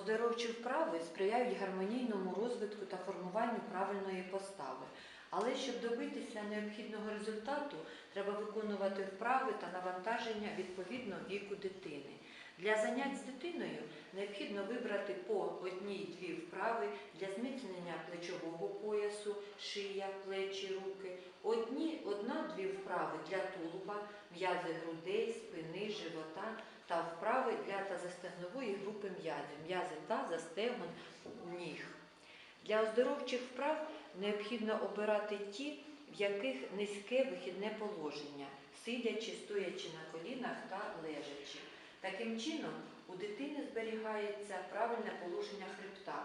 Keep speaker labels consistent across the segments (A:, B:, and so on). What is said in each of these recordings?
A: Оздоровчі вправи сприяють гармонійному розвитку та формуванню правильної постави. Але щоб добитися необхідного результату, треба виконувати вправи та навантаження відповідно віку дитини. Для занять з дитиною необхідно вибрати по одній-дві вправи для зміцнення плечового поясу, шия, плечі, руки, одна-дві вправи для тулуба, м'язи грудей, спини, живота та вправи для тазостегнової групи м'язів, м'язи таза, стегон, ніг. Для оздоровчих вправ необхідно обирати ті, в яких низьке вихідне положення, сидячи, стоячи на колінах та лежачи. Таким чином, у дитини зберігається правильне положення хребта,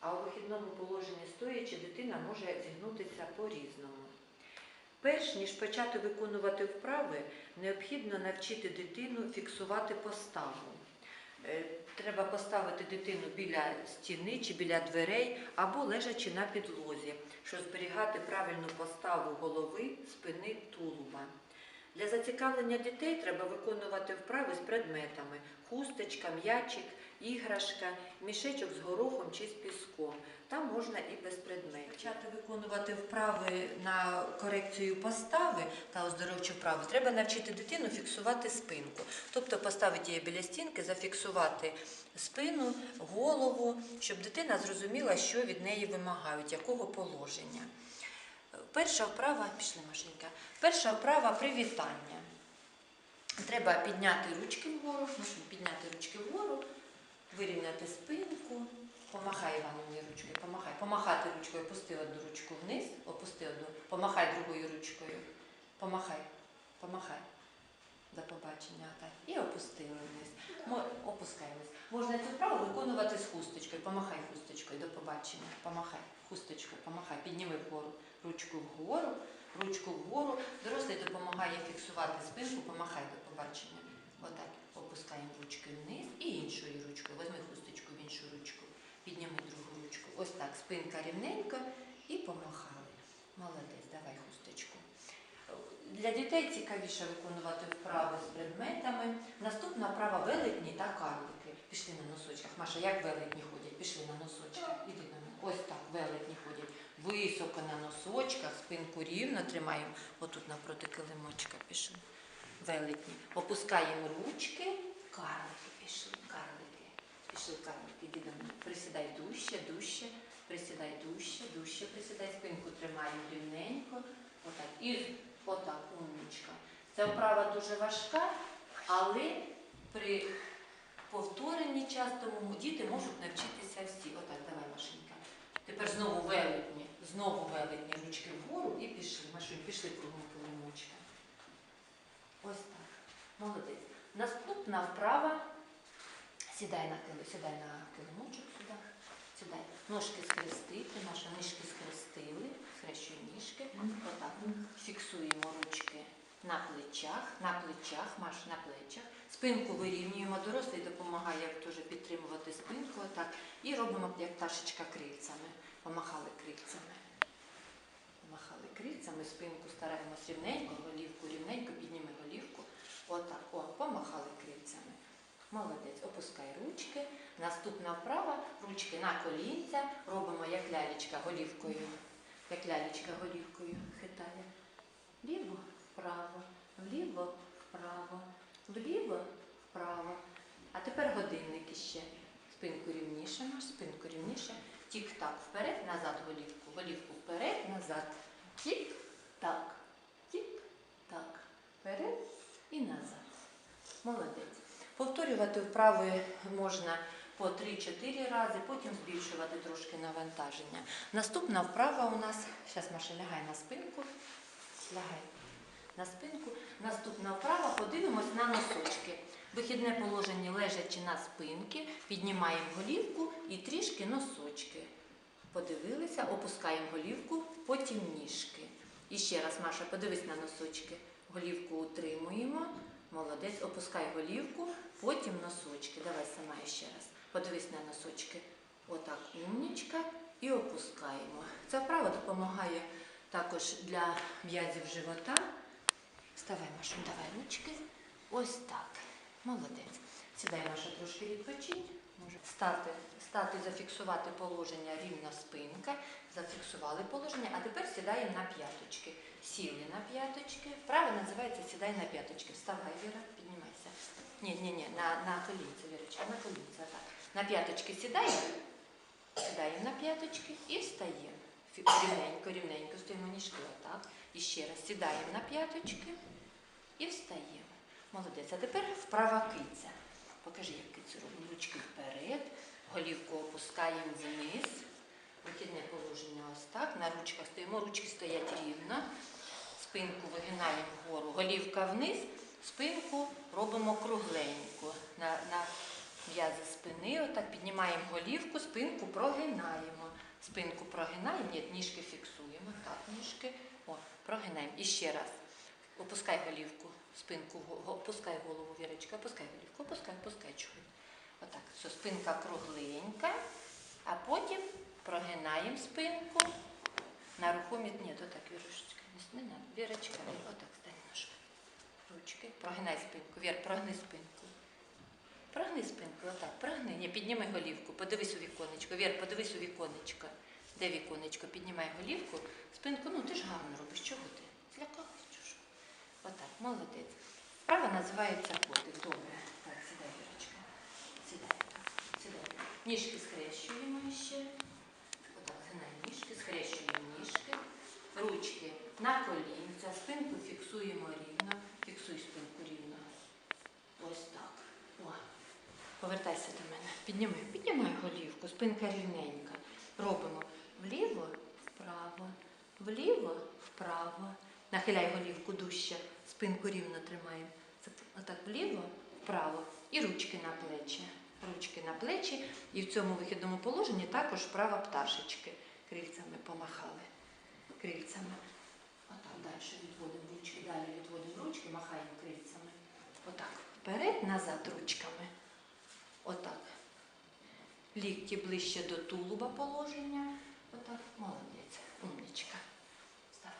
A: а у вихідному положенні стоячи дитина може зігнутися по-різному. Перш ніж почати виконувати вправи, необхідно навчити дитину фіксувати поставу. Е, Треба поставити дитину біля стіни чи біля дверей або лежачи на підлозі, щоб зберігати правильну поставу голови, спини, тулуба. Для зацікавлення дітей треба виконувати вправи з предметами: хусточка, м'ячик, іграшка, мішечок з горохом чи з піском. Там можна і без предметів. Почати виконувати вправи на корекцію постави та оздоровчі вправи, треба навчити дитину фіксувати спинку. Тобто поставити її біля стінки, зафіксувати спину, голову, щоб дитина зрозуміла, що від неї вимагають, якого положення. Перша вправа, пішли Машенька, перша вправа привітання. Треба підняти ручки вгору, підняти ручки вгору, вирівняти спинку, помахай Івановні ручкою, помахай, помахати ручкою, опусти одну ручку вниз, опусти одну, помахай другою ручкою, помахай, помахай. До побачення, так. І опустили вниз. Мо- Опускаємось. Можна цю вправу виконувати з хусточкою. Помахай хусточкою, до побачення. Помахай хусточкою, помахай, підніми вгору. Ручку вгору, ручку вгору. Дорослий допомагає фіксувати спинку, помахай до побачення. Отак. Опускаємо ручки вниз і іншою ручкою. Возьми хусточку в іншу ручку. Підніми другу ручку. Ось так. Спинка рівненько і помахали. Молодець, давай хусточку. Для дітей цікавіше виконувати вправи з предметами. Наступна вправа велетні та карлики. Пішли на носочках. Маша, як велетні ходять? Пішли на носочках. Іди на мене. Ось так, велетні ходять. Високо на носочках, спинку рівно тримаємо. Отут напроти килимочка пішли. Велетні. Опускаємо ручки. Карлики пішли. Карлики. Пішли карлики. Іди. Присідай дужче, дужче. Присідай дужче, дужче. Присідай. Спинку тримаємо рівненько. Отак. І Отак, умничка. Ця вправа дуже важка, але при повторенні частому діти можуть навчитися всі. Отак, давай, Машенька. Тепер знову велетні, знову велетні ручки вгору і пішли. Машунь, пішли кругом килимочка. Ось так. Молодець. Наступна вправа. Сідай на кили, сідай на килимочок сюди. Сідай. Ножки скрестити, наші ніжки скрестили, схрещуй ніжки. Отак. Фіксуємо ручки на плечах, на плечах, маш на плечах. Спинку вирівнюємо, дорослий допомагає теж підтримувати спинку. Отак. І робимо як пташечка крильцями. Помахали крильцями. Помахали крильцями, спинку стараємось рівненько, голівку рівненько, підніми голівку. Отак. О, помахали крильцями. Молодець, опускай ручки. Наступна вправа, ручки на колінця. Робимо як лялечка голівкою. Як лялечка голівкою хитає. Вліво, вправо, вліво, вправо, вліво, вправо. А тепер годинник іще. Спинку рівніше, маш, спинку рівніше. Тік-так, вперед, назад голівку. Голівку вперед, назад. Тік-так, тік-так. Вперед і назад. Молодець. Повторювати вправи можна по 3-4 рази, потім збільшувати трошки навантаження. Наступна вправа у нас, зараз Маша, лягай на спинку, лягай на спинку. Наступна вправа, подивимось на носочки. Вихідне положення лежачи на спинки, піднімаємо голівку і трішки носочки. Подивилися, опускаємо голівку, потім ніжки. І ще раз, Маша, подивись на носочки. Голівку утримуємо. Молодець, опускай голівку, потім носочки. Давай сама ще раз. Подивись на носочки. Отак, умнічка. І опускаємо. Ця вправа допомагає також для м'язів живота. Вставай, Машу, давай ручки. Ось так. Молодець. Сідай, Маша, трошки відпочинь. Може стати Стати, зафіксувати положення рівна спинка. Зафіксували положення, а тепер сідаємо на п'яточки. Сіли на п'яточки. Вправо називається сідай на п'яточки. Вставай, Віра, піднімайся. Ні, ні, ні, на, на колінце, Вірочка, на колінце. Так. На п'яточки сідаємо. Сідаємо на п'яточки і встаємо. Рівненько, рівненько стоїмо ніжки отак. І ще раз сідаємо на п'яточки і встаємо. Молодець. А тепер вправа киця. Покажи, як кицю робимо. Ручки вперед, голівку опускаємо вниз. Вихідне положення ось так. На ручках стоїмо, ручки стоять рівно. Спинку вигинаємо вгору, голівка вниз, спинку робимо кругленько. На, на м'язи спини, отак піднімаємо голівку, спинку прогинаємо. Спинку прогинаємо, ні, ніжки фіксуємо. Так, ніжки. О, прогинаємо. І ще раз. Опускай голівку, спинку, опускай голову, Вірочка, опускай голівку, опускай, опускай чуть. Отак, все, спинка кругленька, а потім прогинаємо спинку. На рухомі, ні, то так, Вірочка, не надо. Вірочка, отак стань ножки. Ручки, прогинай спинку, Вір, прогни спинку. Прогни спинку, отак, прогни. Ні, підніми голівку, подивись у віконечко. Вір, подивись у віконечко. Де віконечко? Піднімай голівку, спинку, ну ти ж гарно робиш, чого ти? Злякалась чи що? Отак, молодець. Вправа називається котик. Добре. Так, сідай, Вірочка. Сідай, сідай. Ніжки схрещуємо ще. Отак, згинаємо ніжки, схрещуємо ніжки. Ручки на колінця, спинку фіксуємо рівно. Фіксуй спинку рівно. Ось так. Повертайся до мене. Підніми, піднімай голівку, спинка рівненька. Робимо вліво, вправо, вліво, вправо. Нахиляй голівку дужче, спинку рівно тримаємо. Отак вліво, вправо. І ручки на плечі. Ручки на плечі. І в цьому вихідному положенні також вправа пташечки. Крильцями помахали. Крильцями. Отак далі відводимо ручки, далі відводимо ручки, махаємо крильцями. Отак. Вперед, назад ручками. Отак. Лікті ближче до тулуба положення. Отак. Молодець. Умнічка. Вставай.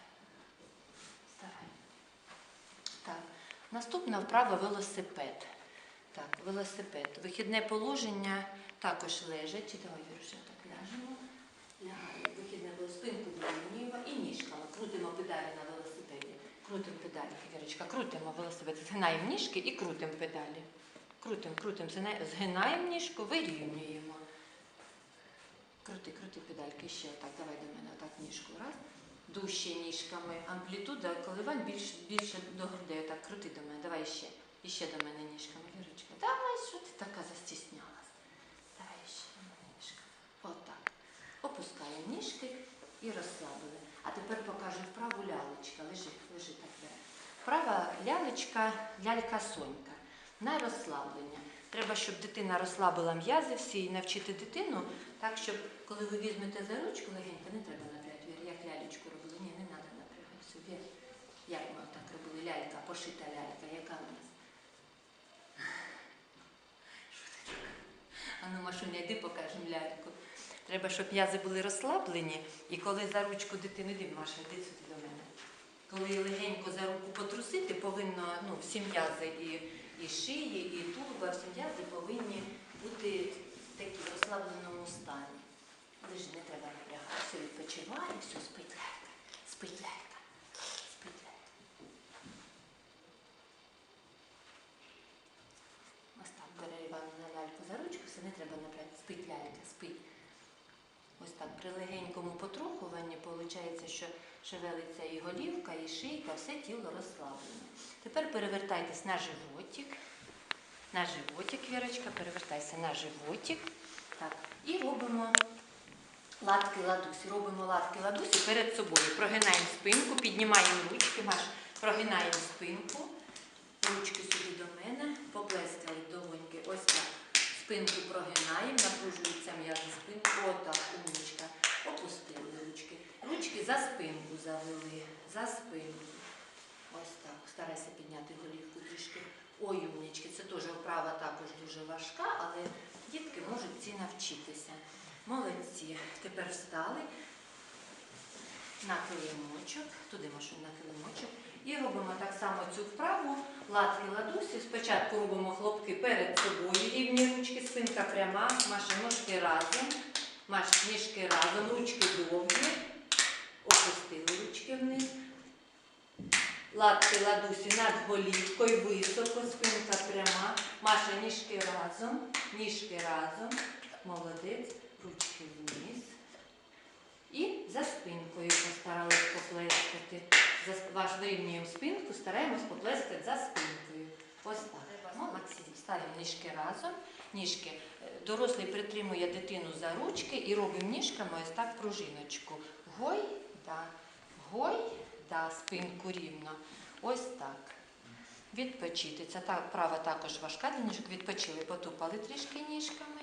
A: Наступна вправа велосипед. Так, велосипед. Вихідне положення також лежачи. Давай, Віруша, так ляжемо. Лягаємо. Вихідне було спинку вирівнюємо і ніжками. Крутимо педалі на велосипеді. Крутимо педалі, Вірочка, крутимо велосипед. Згинаємо ніжки і крутимо педалі. Крутимо, крутимо, згинаємо ніжку, вирівнюємо. Крути, крути педальки ще отак. Давай до мене отак ніжку. Раз. Дужче ніжками. Амплітуда коливань більш, більше до грудей. Отак крути до мене. Давай ще. І ще до мене ніжками. Вірочка. Давай, що ти така застіснялась? Давай ще до мене ніжками. Отак. Опускаємо ніжки і розслабили. А тепер покажу вправу лялечка. Лежи, лежи так. Вправа лялечка, лялька Сонька. На розслаблення. Треба, щоб дитина розслабила м'язи всі і навчити дитину, так, щоб коли ви візьмете за ручку легенько, не треба напрягати. Вір, як лялечку робили. Ні, не треба напрягати. Вір. Як ми так робили? Лялька, пошита лялька, яка у нас? Що ти така? А ну, Машуня, йди покажемо ляльку. Треба, щоб м'язи були розслаблені, і коли за ручку дитини, йди, Маша, йди сюди до мене. Коли легенько за руку потрусити, повинно ну, всі м'язи і, і шиї, і тулуба, всі м'язи повинні бути в такій розслабленому стані. Лежи, не треба напрягати. Все відпочиває, все, спить лялька, спить лялька, спить лялька. Ось так бере Івановна ляльку за ручку, все не треба напрягати. Лялька, спить. Ось так при легенькому потрухуванні виходить, що шевелиться і голівка, і шийка, все тіло розслаблено. Тепер перевертайтесь на животик. На животик, Вірочка, перевертайся на животик. Так. І робимо латки ладусі. Робимо латки ладусі перед собою. Прогинаємо спинку, піднімаємо ручки, Маш, прогинаємо спинку. Ручки сюди до мене, поплескали долоньки. Ось так. Спинку прогинаємо, напружується м'язи спинку. Отак, умничка. За спинку завели. За спинку. Ось так. Старайся підняти голівку трішки. Ой, умнички, це теж вправа також дуже важка, але дітки можуть ці навчитися. Молодці. Тепер встали на килимочок. Туди машину на килимочок.
B: І робимо так само цю вправу. Латки ладусі. Спочатку робимо хлопки перед собою, рівні ручки, спинка пряма, маші ножки разом, маші ніжки разом, ручки довгі. Вниз. Латки ладусі над голівкою, високо, спинка пряма. Маша ніжки разом, ніжки разом. Молодець, ручки вниз. І за спинкою постарались поплескати. Ваш вирівнюємо спинку, стараємось поплескати за спинкою. Ось так. Максим, ставимо ніжки разом. Ніжки. Е, Дорослий притримує дитину за ручки і робимо ніжками ось так пружиночку. Гой, да, гой, да, спинку рівно. Ось так. Відпочити. Ця та вправа також важка для ніжок. Відпочили, потупали трішки ніжками.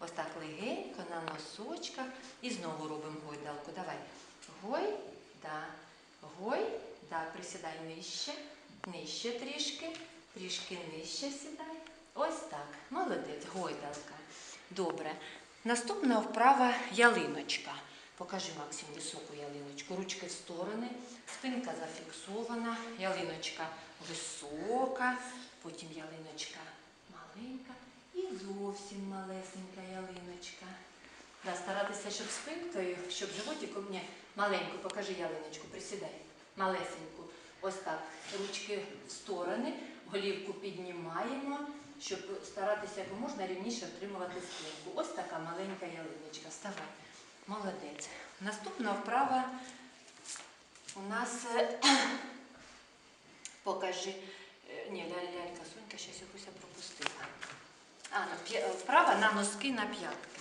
B: Ось так легенько на носочках. І знову робимо гойдалку. Давай. Гой, да. Гой, да. Присідай нижче, нижче трішки, трішки нижче сідай. Ось так. Молодець, гойдалка. Добре. Наступна вправа ялиночка. Покажи Максим високу ялиночку. Ручки в сторони, спинка зафіксована, ялиночка висока, потім ялиночка маленька і зовсім малесенька ялиночка. Да, старатися, щоб спинкою, щоб животиком, ні, маленьку, покажи ялиночку, присідай, малесеньку. Ось так. Ручки в сторони, голівку піднімаємо, щоб старатися як можна рівніше втримувати спинку. Ось така маленька ялиночка. Вставай. Молодець. Наступна вправа у нас е, покажи. е, Ні, ля- лялька Сонька, щось якусь пропустила. А, ну, е, вправа на носки на п'ятки.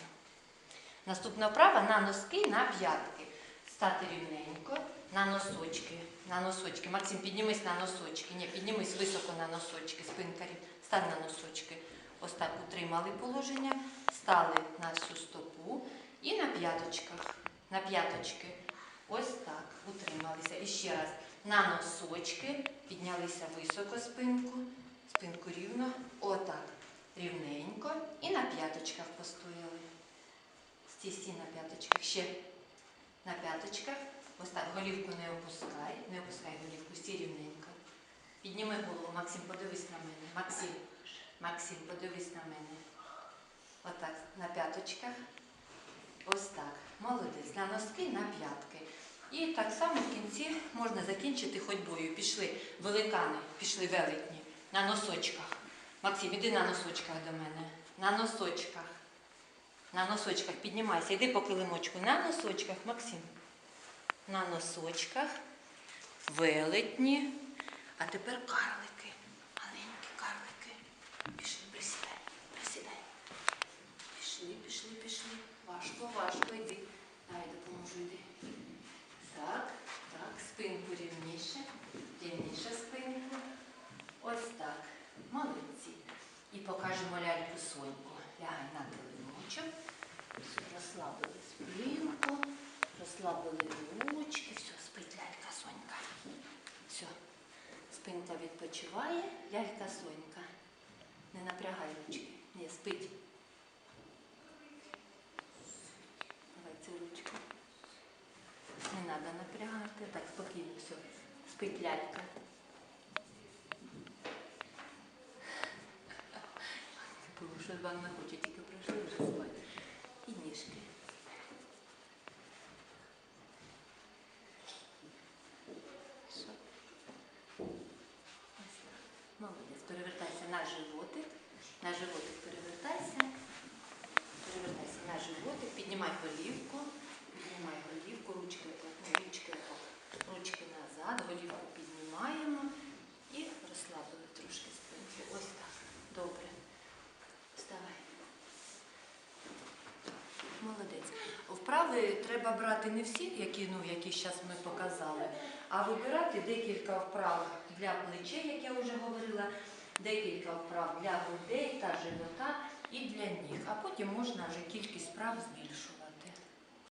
B: Наступна вправа на носки на п'ятки. Стати рівненько, на носочки. На носочки. Максим, піднімись на носочки. Ні, піднімись високо на носочки. Спинка рів. Стань на носочки. Ось так утримали положення, стали на всю стопу і на п'яточках. На п'яточки. Ось так. Утрималися. І ще раз. На носочки. Піднялися високо спинку. Спинку рівно. Отак. Рівненько. І на п'яточках постояли. Стій на п'яточках. Ще на п'яточках. Ось так. Голівку не опускай. Не опускай голівку. Стій рівненько. Підніми голову. Максим, подивись на мене. Максим. Максим, подивись на мене. Отак. На п'яточках. Ось так. Молодець. На носки, на п'ятки. І так само в кінці можна закінчити ходьбою. Пішли великани, пішли велетні. На носочках. Максим, іди на носочках до мене. На носочках. На носочках піднімайся. Йди по килимочку. На носочках, Максим. На носочках. Велетні. А тепер карлики. Маленькі карлики. Пішли, присідай. Присідай. Пішли, пішли, пішли. Важко, йди. Давай допоможу, йди. Так, так, спинку рівніше. Рівніше спинку. Ось так. Молодці. І покажемо ляльку Соньку. Лягай на килимочок. Розслабили спинку, розслабили ручки. Все, спить лялька Сонька. Все. Спинка відпочиває, лялька Сонька. Не напрягай ручки. Ні, спить. Давай цю ручку. Не треба напрягати. Так, спокійно, все. Спить лялька. Тому що вам не хоче, тільки прийшли вже спати. І ніжки. Що? Молодець. Перевертайся на животик. На животик перевертайся. На животик. Піднімай голівку. Піднімай голівку, ручки, ну, ручки, ручки назад, голівку піднімаємо і розслабили трошки спинку. Ось так. Добре. Вставай. Молодець. Вправи треба брати не всі, які, ну, які зараз ми показали, а вибирати декілька вправ для плечей, як я вже говорила, декілька вправ для грудей та живота і для них, А потім можна вже кількість справ збільшувати.